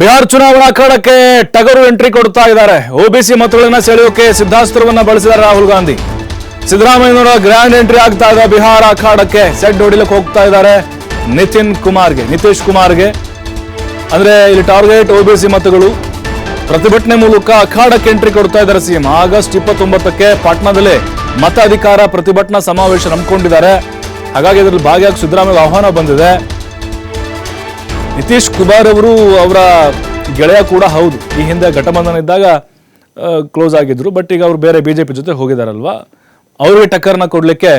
ಬಿಹಾರ್ ಚುನಾವಣಾ ಅಖಾಡಕ್ಕೆ ಟಗರು ಎಂಟ್ರಿ ಕೊಡ್ತಾ ಇದ್ದಾರೆ. ಒಬಿಸಿ ಮತಗಳನ್ನ ಸೆಳೆಯೋಕೆ ಸಿದ್ಧಾಸ್ತ್ರವನ್ನ ಬಳಸಿದ್ದಾರೆ ರಾಹುಲ್ ಗಾಂಧಿ. ಸಿದ್ದರಾಮಯ್ಯನವರ ಗ್ರ್ಯಾಂಡ್ ಎಂಟ್ರಿ ಆಗ್ತಾ ಇದೆ ಬಿಹಾರ ಅಖಾಡಕ್ಕೆ ಸೆಡ್ ಹೊಡಿಲಿಕ್ಕೆ ಹೋಗ್ತಾ ಇದ್ದಾರೆ ನಿತಿನ್ ಕುಮಾರ್ಗೆ. ನಿತೀಶ್ ಕುಮಾರ್ಗೆ. ಅಂದ್ರೆ ಇಲ್ಲಿ ಟಾರ್ಗೆಟ್ ಒಬಿಸಿ ಮತಗಳು. ಪ್ರತಿಭಟನೆ ಮೂಲಕ ಅಖಾಡಕ್ಕೆ ಎಂಟ್ರಿ ಕೊಡ್ತಾ ಇದ್ದಾರೆ ಸಿಎಂ ಆಗಸ್ಟ್ ಇಪ್ಪತ್ತೊಂಬತ್ತಕ್ಕೆ ಪಾಟ್ನಾದಲ್ಲಿ ಮತ ಅಧಿಕಾರ ಪ್ರತಿಭಟನಾ ಸಮಾವೇಶ ನಂಬಿಕೊಂಡಿದ್ದಾರೆ ಹಾಗಾಗಿ ಇದರಲ್ಲಿ ಭಾಗಿಯಾಗಿ ಸಿದ್ದರಾಮಯ್ಯ ಆಹ್ವಾನ ಬಂದಿದೆ. ನಿತೀಶ್ ಕುಮಾರ್ ಅವರು ಅವರ ಗೆಳೆಯ ಕೂಡ ಹೌದು. ಈ ಹಿಂದೆ ಘಟಬಂಧನ ಇದ್ದಾಗ ಕ್ಲೋಸ್ ಆಗಿದ್ರು. ಬಟ್ ಈಗ ಅವರು ಬೇರೆ ಬಿಜೆಪಿ ಜೊತೆ ಹೋಗಿದಾರಲ್ವಾ? ಅವರಿಗೆ ಟಕ್ಕರ್ನ ಕೊಡಲಿಕ್ಕೆ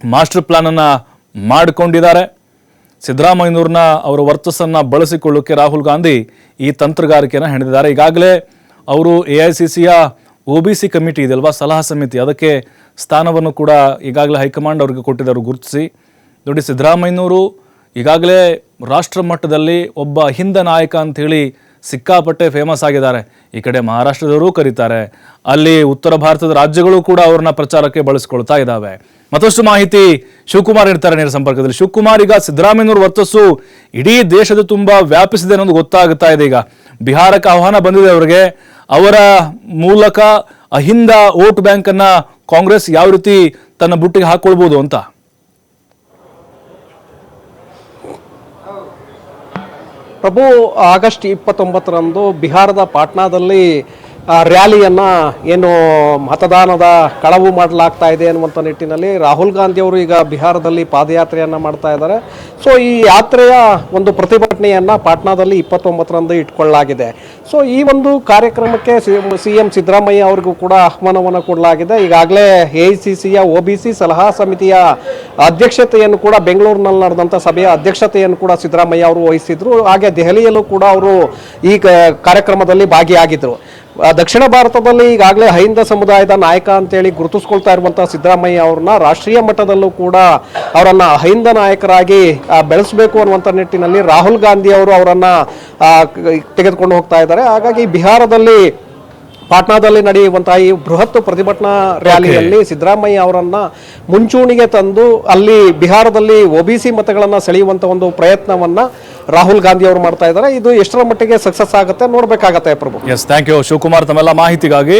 ಮಾಸ್ಟರ್ ಪ್ಲಾನ್ ಅನ್ನ ಮಾಡಿಕೊಂಡಿದ್ದಾರೆ. ಸಿದ್ದರಾಮಯ್ಯನವ್ರನ್ನ, ಅವರ ವರ್ಚಸ್ಸನ್ನು ಬಳಸಿಕೊಳ್ಳೋಕ್ಕೆ ರಾಹುಲ್ ಗಾಂಧಿ ಈ ತಂತ್ರಗಾರಿಕೆಯನ್ನು ಹೆಣೆದಿದ್ದಾರೆ. ಈಗಾಗಲೇ ಅವರು ಎ ಐ ಸಿ ಸಿಯ ಒ ಬಿ ಸಿ ಕಮಿಟಿ ಇದೆಯಲ್ವಾ ಸಲಹಾ ಸಮಿತಿ. ಅದಕ್ಕೆ ಸ್ಥಾನವನ್ನು ಕೂಡ ಈಗಾಗಲೇ ಹೈಕಮಾಂಡ್ ಅವರಿಗೆ ಕೊಟ್ಟಿದ್ದಾರೆ, ಗುರುತಿಸಿ. ನೋಡಿ, ಸಿದ್ದರಾಮಯ್ಯನವರು ಈಗಾಗಲೇ ರಾಷ್ಟ್ರ ಮಟ್ಟದಲ್ಲಿ ಒಬ್ಬ ಹಿಂದ ನಾಯಕ ಅಂಥೇಳಿ ಸಿಕ್ಕಾಪಟ್ಟೆ ಫೇಮಸ್ ಆಗಿದ್ದಾರೆ. ಈ ಕಡೆ ಮಹಾರಾಷ್ಟ್ರದವರು ಕರೀತಾರೆ. ಅಲ್ಲಿ ಉತ್ತರ ಭಾರತದ ರಾಜ್ಯಗಳು ಕೂಡ ಅವ್ರನ್ನ ಪ್ರಚಾರಕ್ಕೆ ಬಳಸ್ಕೊಳ್ತಾ ಇದ್ದಾವೆ. ಮತ್ತಷ್ಟು ಮಾಹಿತಿ ಶಿವಕುಮಾರ್ ಇರ್ತಾರೆ ನೇರ ಸಂಪರ್ಕದಲ್ಲಿ. ಶಿವಕುಮಾರ್, ಈಗ ಸಿದ್ದರಾಮಯ್ಯನವ್ರ ವರ್ಚಸ್ಸು ಇಡೀ ದೇಶದ ತುಂಬಾ ವ್ಯಾಪಿಸಿದೆ ಅನ್ನೋದು ಗೊತ್ತಾಗುತ್ತಾ ಇದೆ ಈಗ. ಬಿಹಾರಕ್ಕೆ ಆಹ್ವಾನ ಬಂದಿದೆ ಅವರಿಗೆ. ಅವರ ಮೂಲಕ ಅಹಿಂದ ವೋಟ್ ಬ್ಯಾಂಕ್ ಅನ್ನ ಕಾಂಗ್ರೆಸ್ ಯಾವ ರೀತಿ ತನ್ನ ಬುಟ್ಟಿಗೆ ಹಾಕೊಳ್ಬಹುದು ಅಂತ. ಪ್ರಭು ಆಗಸ್ಟ್ ಇಪ್ಪತ್ತೊಂಬತ್ತರಂದು ಬಿಹಾರದ ಪಾಟ್ನಾದಲ್ಲಿ ರ್ಯಾಲಿಯನ್ನ ಏನು ಮತದಾನದ ಕಳವು ಮಾಡಲಾಗ್ತಾ ಇದೆ ಅನ್ನುವಂಥ ನಿಟ್ಟಿನಲ್ಲಿ ರಾಹುಲ್ ಗಾಂಧಿಯವರು ಈಗ ಬಿಹಾರದಲ್ಲಿ ಪಾದಯಾತ್ರೆಯನ್ನು ಮಾಡ್ತಾ ಇದ್ದಾರೆ. ಸೊ ಈ ಯಾತ್ರೆಯ ಒಂದು ಪ್ರತಿಭಟನೆಯನ್ನು ಪಾಟ್ನಾದಲ್ಲಿ ಇಪ್ಪತ್ತೊಂಬತ್ತರಂದು ಇಟ್ಕೊಳ್ಳಲಾಗಿದೆ. ಸೊ ಈ ಒಂದು ಕಾರ್ಯಕ್ರಮಕ್ಕೆ ಸಿ ಎಂ ಸಿದ್ದರಾಮಯ್ಯ ಅವರಿಗೂ ಕೂಡ ಆಹ್ವಾನವನ್ನು ಕೊಡಲಾಗಿದೆ. ಈಗಾಗಲೇ ಎ ಐ ಸಿ ಸಿಯ ಒ ಬಿ ಸಿ ಸಲಹಾ ಸಮಿತಿಯ ಅಧ್ಯಕ್ಷತೆಯನ್ನು ಕೂಡ ಬೆಂಗಳೂರಿನಲ್ಲಿ ನಡೆದಂಥ ಸಭೆಯ ಅಧ್ಯಕ್ಷತೆಯನ್ನು ಕೂಡ ಸಿದ್ದರಾಮಯ್ಯ ಅವರು ವಹಿಸಿದ್ರು. ಹಾಗೆ ದೆಹಲಿಯಲ್ಲೂ ಕೂಡ ಅವರು ಈ ಕಾರ್ಯಕ್ರಮದಲ್ಲಿ ಭಾಗಿಯಾಗಿದ್ದರು ದಕ್ಷಿಣ ಭಾರತದಲ್ಲಿ ಈಗಾಗಲೇ ಹೈಂದ ಸಮುದಾಯದ ನಾಯಕ ಅಂತೇಳಿ ಗುರುತಿಸ್ಕೊಳ್ತಾ ಇರುವಂತಹ ಸಿದ್ದರಾಮಯ್ಯ ಅವ್ರನ್ನ ರಾಷ್ಟ್ರೀಯ ಮಟ್ಟದಲ್ಲೂ ಕೂಡ ಅವರನ್ನ ಹೈಂದ ನಾಯಕರಾಗಿ ಬೆಳೆಸಬೇಕು ಅನ್ನುವಂಥ ನಿಟ್ಟಿನಲ್ಲಿ ರಾಹುಲ್ ಗಾಂಧಿ ಅವರು ಅವರನ್ನ ತೆಗೆದುಕೊಂಡು ಹೋಗ್ತಾ ಇದ್ದಾರೆ. ಹಾಗಾಗಿ ಬಿಹಾರದಲ್ಲಿ ಪಾಟ್ನಾದಲ್ಲಿ ನಡೆಯುವಂತಹ ಈ ಬೃಹತ್ ಪ್ರತಿಭಟನಾ ರ್ಯಾಲಿಯಲ್ಲಿ ಸಿದ್ದರಾಮಯ್ಯ ಅವರನ್ನ ಮುಂಚೂಣಿಗೆ ತಂದು ಅಲ್ಲಿ ಬಿಹಾರದಲ್ಲಿ ಒಬಿಸಿ ಮತಗಳನ್ನ ಸೆಳೆಯುವಂತ ಒಂದು ಪ್ರಯತ್ನವನ್ನ ರಾಹುಲ್ ಗಾಂಧಿ ಅವರು ಮಾಡ್ತಾ ಇದ್ದಾರೆ. ಇದು ಎಷ್ಟರ ಮಟ್ಟಿಗೆ ಸಕ್ಸಸ್ ಆಗುತ್ತೆ ನೋಡಬೇಕಾಗತ್ತೆ Prabhu. Yes thank you Shivakumar ತಮ್ಮೆಲ್ಲ ಮಾಹಿತಿಗಾಗಿ